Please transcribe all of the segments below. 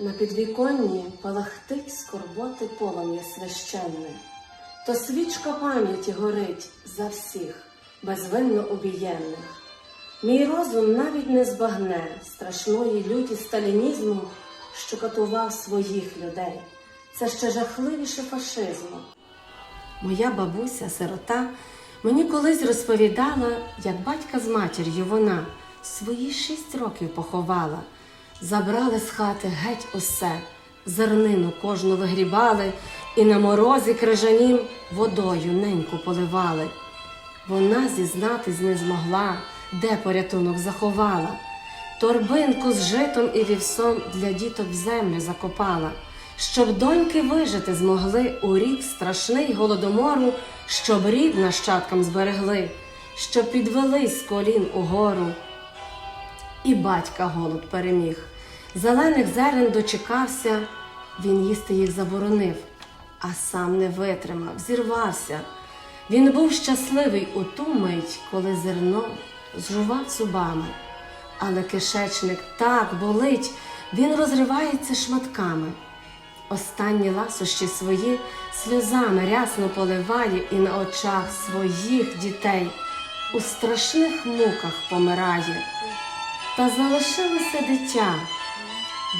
На підвіконні палахтить скорботи полум'я священне, то свічка пам'яті горить за всіх безвинно обієнних. Мій розум навіть не збагне страшної люті сталінізму, що катував своїх людей. Це ще жахливіше фашизму. Моя бабуся, сирота, мені колись розповідала, як батька з матір'ю вона свої шість років поховала, забрали з хати геть усе, зернину кожну вигрібали і на морозі крижанім водою неньку поливали. Вона зізнатись не змогла, де порятунок заховала. Торбинку з житом і вівсом для діток в землю закопала, щоб доньки вижити змогли у рік страшний голодомору, щоб рід нащадкам зберегли, щоб підвелись з колін угору. І батька голод переміг. Зелених зерен дочекався, він їсти їх заборонив, а сам не витримав, зірвався. Він був щасливий у ту мить, коли зерно зжував зубами. Але кишечник так болить, він розривається шматками. Останні ласощі свої сльозами рясно поливає і на очах своїх дітей у страшних муках помирає. Та залишилося дитя.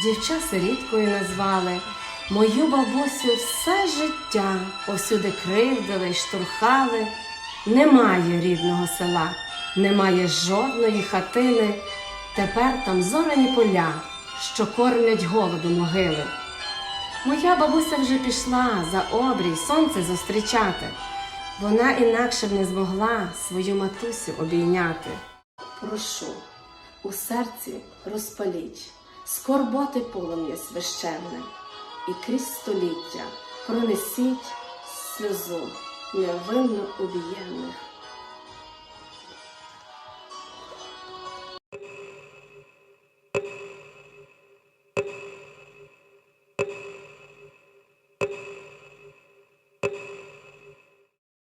Дівча сиріткою назвали. Мою бабусю все життя повсюди кривдили й штурхали. Немає рідного села, немає жодної хатини. Тепер там зоряні поля, що кормлять голоду могили. Моя бабуся вже пішла за обрій сонце зустрічати. Вона інакше б не змогла свою матусю обійняти. Прошу, у серці розпаліть, скорботи полум'я священне, і крізь століття пронесіть сльозу невинно обієнних.